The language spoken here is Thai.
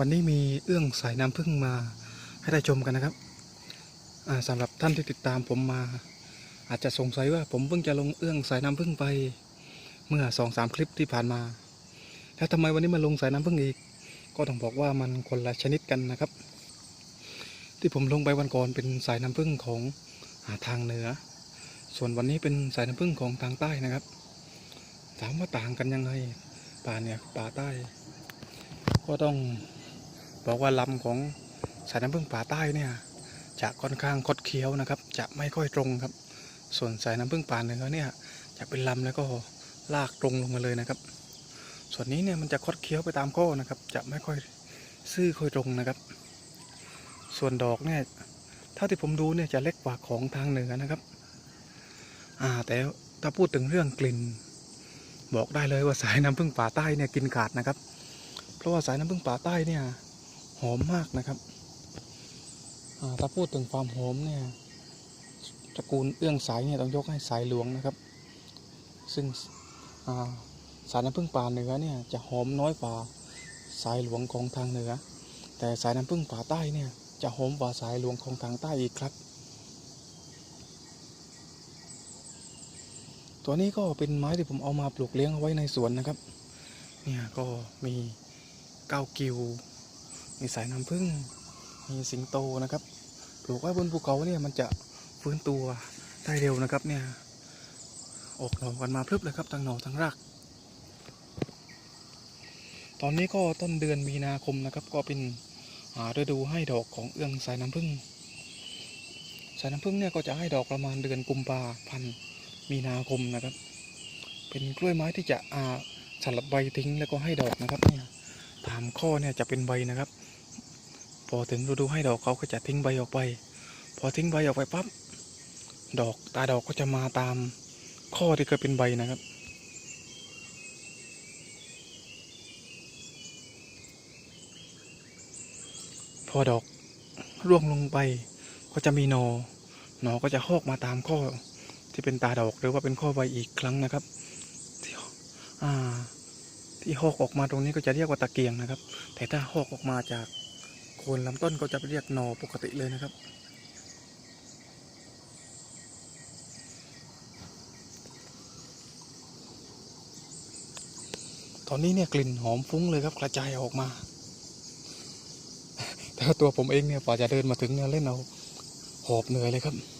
วันนี้มีเอื้องสายน้ำพึ่งมาให้ได้ชมกันนะครับสำหรับท่านที่ติดตามผมมา อาจจะสงสัยว่าผมเพิ่งจะลงเอื้องสายน้ำพึ่งไปเมื่อสองสามคลิปที่ผ่านมา แล้วทำไมวันนี้มาลงสายน้ำพึ่งอีก ก็ต้องบอกว่ามันคนละชนิดกันนะครับ ที่ผมลงไปวันก่อนเป็นสายน้ำพึ่งของอาทางเหนือ ส่วนวันนี้เป็นสายน้ำพึ่งของทางใต้นะครับถามว่าต่างกันยังไงป่าเนี่ยป่าใต้ ก็ต้อง บอกว่าลำของสายน้ำพึ่งป่าใต้เนี่ยจะค่อนข้างคดเคี้ยวนะครับ จะไม่ค่อยตรงครับ ส่วนสายน้ำพึ่งป่าเหนือเนี่ยจะเป็นลำแล้วก็ลากตรงลงมาเลยนะครับ ส่วนนี้เนี่ยมันจะคดเคี้ยวไปตามข้อนะครับ จะไม่ค่อยซื่อค่อยตรงนะครับ ส่วนดอกเนี่ยเท่าที่ผมดูเนี่ยจะเล็กกว่าของทางเหนือนะครับอ่าแต่ถ้าพูดถึงเรื่องกลิ่น บอกได้เลยว่าสายน้ำผึ้งป่าใต้เนี่ยกินขาดนะครับ เพราะว่าสายน้ำผึ้งป่าใต้เนี่ย อมมากนะครับถ้าพูดถึงความหอมเนี่ยตระกูลเอื้องสายเนี่ยต้องยกให้สายหลวงนะครับ ซึ่งาสายน้ำผึ้งป่าเหนือเนี่ยจะหอมน้อยกว่าสายหลวงของทางเหนือ แต่สายน้ำผึ้งป่าใต้เนี่ยจะหอมกว่าสายหลวงของทางใต้อีกครับ ตัวนี้ก็เป็นไม้ที่ผมเอามาปลูกเลี้ยงเอาไว้ในสวนนะครับ เนี่ยก็มีเก้ากิว มีสายน้ำผึ้งมีสิงโตนะครับปลูกไว้บนภูเขาเนี่ยมันจะฟื้นตัวได้เร็วนะครับเนี่ยออกหน่อกันมาพรึบเลยครับทั้งหน่อทั้งรากตอนนี้ก็ต้นเดือนมีนาคมนะครับ ก็เป็นหาฤดูให้ดอกของเอื้องสายน้ำผึ้งสายน้ำผึ้งเนี่ยก็จะให้ดอกประมาณเดือนกุมภาพันธ์มีนาคมนะครับ เป็นกล้วยไม้ที่จะอาสลัดใบทิ้งแล้วก็ให้ดอกนะครับเนี่ย ตามข้อเนี่ยจะเป็นใบนะครับ พอถึงฤดูให้ดอกเขาก็จะทิ้งใบออกไป พอทิ้งใบออกไปปั๊บดอกตาดอกก็จะมาตามข้อที่เคยเป็นใบนะครับ พอดอกร่วงลงไปก็จะมีหนอหนอก็จะหอกมาตามข้อที่เป็นตาดอกหรือว่าเป็นข้อใบอีกครั้งนะครับอ่า ที่หอกออกมาตรงนี้ก็จะเรียกว่าตะเกียงนะครับ แต่ถ้าหอกออกมาจากโคนลำต้นก็จะเรียกหนอปกติเลยนะครับ ตอนนี้เนี่ยกลิ่นหอมฟุ้งเลยครับกระจายออกมา แต่ตัวผมเองเนี่ยกว่าจะเดินมาถึงเนี่ยเล่นเอาหอบเหนื่อยเลยครับ